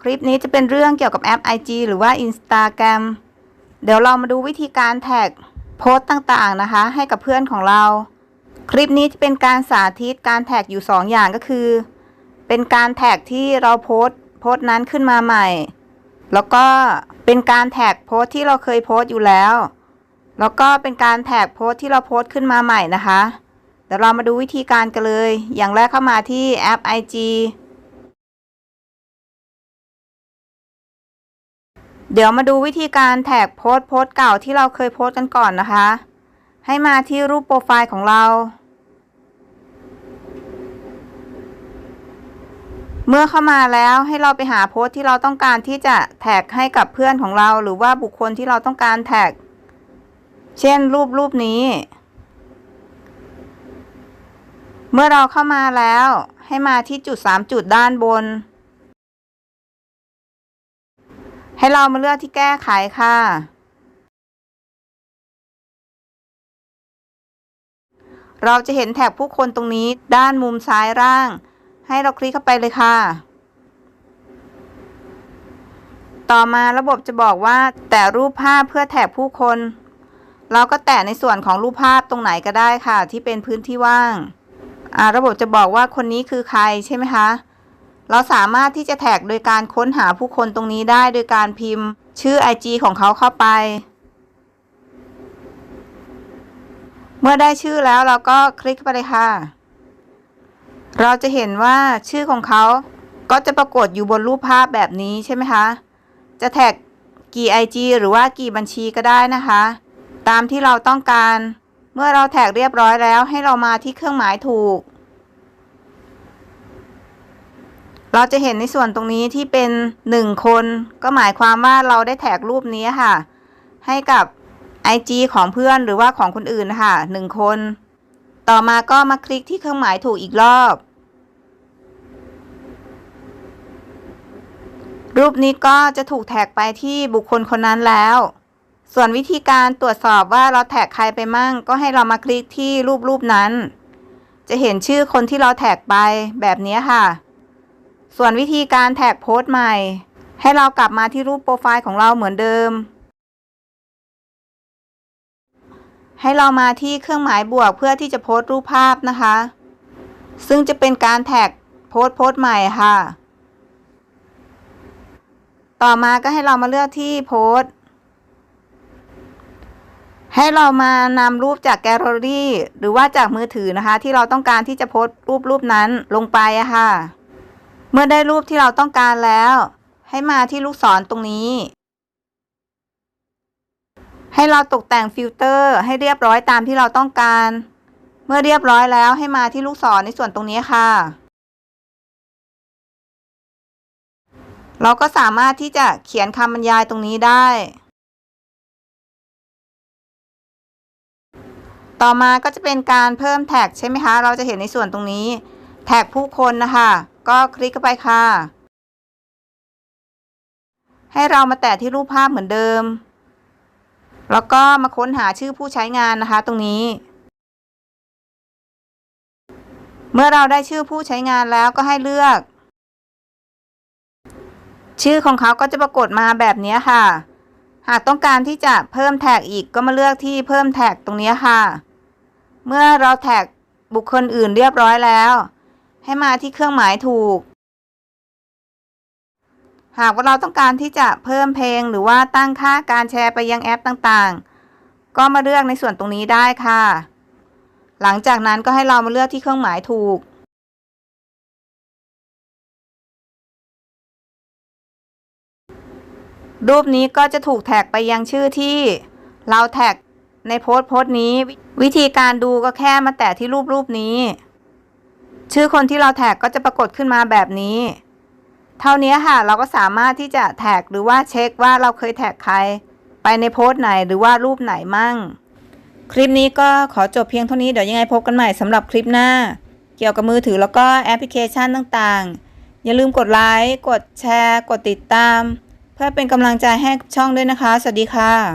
คลิปนี้จะเป็นเรื่องเกี่ยวกับแอป IG หรือว่า Instagram เดี๋ยวเรามาดูวิธีการแท็กโพสต์ต่างๆนะคะ ให้กับเพื่อนของเรา คลิปนี้จะเป็นการสาธิตการแท็กอยู่ 2 อย่างก็คือ เป็นการแท็กที่เราโพสต์โพสต์นั้นขึ้นมาใหม่ แล้วก็เป็นการแท็กโพสต์ที่เราเคยโพสต์อยู่แล้ว แล้วก็เป็นการแท็กโพสต์ที่เราโพสต์ขึ้นมาใหม่นะคะ เดี๋ยวเรามาดูวิธีการกันเลย อย่างแรกเข้ามาที่แอป IG เดี๋ยวมาดูวิธีการแท็กโพสต์โพสต์เก่าที่เราเคยโพสต์กันก่อนนะคะ ให้มาที่รูปโปรไฟล์ของเรา เมื่อเข้ามาแล้วให้เราไปหาโพสต์ที่เราต้องการที่จะแท็กให้กับเพื่อนของเราหรือว่าบุคคลที่เราต้องการแท็ก เช่นรูปรูปนี้ เมื่อเราเข้ามาแล้วให้มาที่จุด 3 จุดด้านบน ให้เรามาเลือกที่แก้ไขค่ะ เราจะเห็นแท็กผู้คนตรงนี้ด้านมุมซ้ายล่าง ให้เราคลิกเข้าไปเลยค่ะ ต่อมาระบบจะบอกว่าแต่รูปภาพเพื่อแท็กผู้คน เราก็แตะในส่วนของรูปภาพตรงไหนก็ได้ค่ะ ที่เป็นพื้นที่ว่าง ระบบจะบอกว่าคนนี้คือใครใช่ไหมคะ เราสามารถที่จะแท็กโดยการค้นหาผู้คนตรงนี้ได้โดยการพิมพ์ ชื่อ IG ของเขาเข้าไป เมื่อได้ชื่อแล้วเราก็คลิกไปเลยค่ะ เราจะเห็นว่าชื่อของเขาก็จะปรากฏอยู่บนรูปภาพแบบนี้ใช่ไหมคะ จะแท็กกี่ IG หรือว่ากี่บัญชีก็ได้นะคะ ตามที่เราต้องการ เมื่อเราแท็กเรียบร้อยแล้วให้เรามาที่เครื่องหมายถูก เราจะเห็นในส่วนตรงนี้ที่เป็นหนึ่งคน ก็หมายความว่าเราได้แท็กรูปนี้ค่ะ ให้กับ IG ของเพื่อนหรือว่าของคนอื่นนะคะหนึ่งคน ต่อมาก็มาคลิกที่เครื่องหมายถูกอีกรอบ รูปนี้ก็จะถูกแท็กไปที่บุคคลคนนั้นแล้ว ส่วนวิธีการตรวจสอบว่าเราแท็กใครไปมั่ง ก็ให้เรามาคลิกที่รูปรูปนั้น จะเห็นชื่อคนที่เราแท็กไปแบบนี้ค่ะ ส่วนวิธีการแท็กโพสต์ใหม่ ให้เรากลับมาที่รูปโปรไฟล์ของเราเหมือนเดิม ให้เรามาที่เครื่องหมายบวกเพื่อที่จะโพสต์รูปภาพนะคะ ซึ่งจะเป็นการแท็กโพสต์โพสต์ใหม่ค่ะ ต่อมาก็ให้เรามาเลือกที่โพสต์ให้เรามานำรูปจากแกลเลอรี่ หรือว่าจากมือถือนะคะ ที่เราต้องการที่จะโพสต์รูปรูปนั้นลงไปอะค่ะ เมื่อได้รูปที่เราต้องการแล้ว ให้มาที่ลูกศรตรงนี้ ให้เราตกแต่งฟิลเตอร์ให้เรียบร้อยตามที่เราต้องการ เมื่อเรียบร้อยแล้วให้มาที่ลูกศรในส่วนตรงนี้ค่ะ เราก็สามารถที่จะเขียนคำบรรยายตรงนี้ได้ ต่อมาก็จะเป็นการเพิ่มแท็กใช่ไหมคะ เราจะเห็นในส่วนตรงนี้ แท็กผู้คนนะคะ ก็คลิกเข้าไปค่ะ ให้เรามาแตะที่รูปภาพเหมือนเดิม แล้วก็มาค้นหาชื่อผู้ใช้งานนะคะ ตรงนี้ เมื่อเราได้ชื่อผู้ใช้งานแล้วก็ให้เลือก ชื่อของเขาก็จะปรากฏมาแบบนี้ค่ะ หากต้องการที่จะเพิ่มแท็กอีกก็มาเลือกที่เพิ่มแท็กตรงนี้ค่ะ เมื่อเราแท็กบุคคลอื่นเรียบร้อยแล้ว ให้มาที่เครื่องหมายถูก หากว่าเราต้องการที่จะเพิ่มเพลงหรือว่าตั้งค่าการแชร์ไปยังแอปต่างๆ ก็มาเลือกในส่วนตรงนี้ได้ค่ะ หลังจากนั้นก็ให้เรามาเลือกที่เครื่องหมายถูกรูปนี้ก็จะถูกแท็กไปยังชื่อที่เราแท็กในโพสต์โพสต์นี้ วิธีการดูก็แค่มาแตะที่รูปรูปนี้ ชื่อคนที่เราแท็กก็จะปรากฏขึ้นมาแบบนี้ เท่านี้ค่ะ เราก็สามารถที่จะแท็กหรือว่าเช็คว่าเราเคยแท็กใคร ไปในโพสต์ไหนหรือว่ารูปไหนมั่ง คลิปนี้ก็ขอจบเพียงเท่านี้เดี๋ยวยังไงพบกันใหม่สำหรับคลิปหน้า เกี่ยวกับมือถือแล้วก็แอปพลิเคชันต่างๆ อย่าลืมกดไลค์กดแชร์ กดติดตาม เพื่อเป็นกำลังใจให้ช่องด้วยนะคะ สวัสดีค่ะ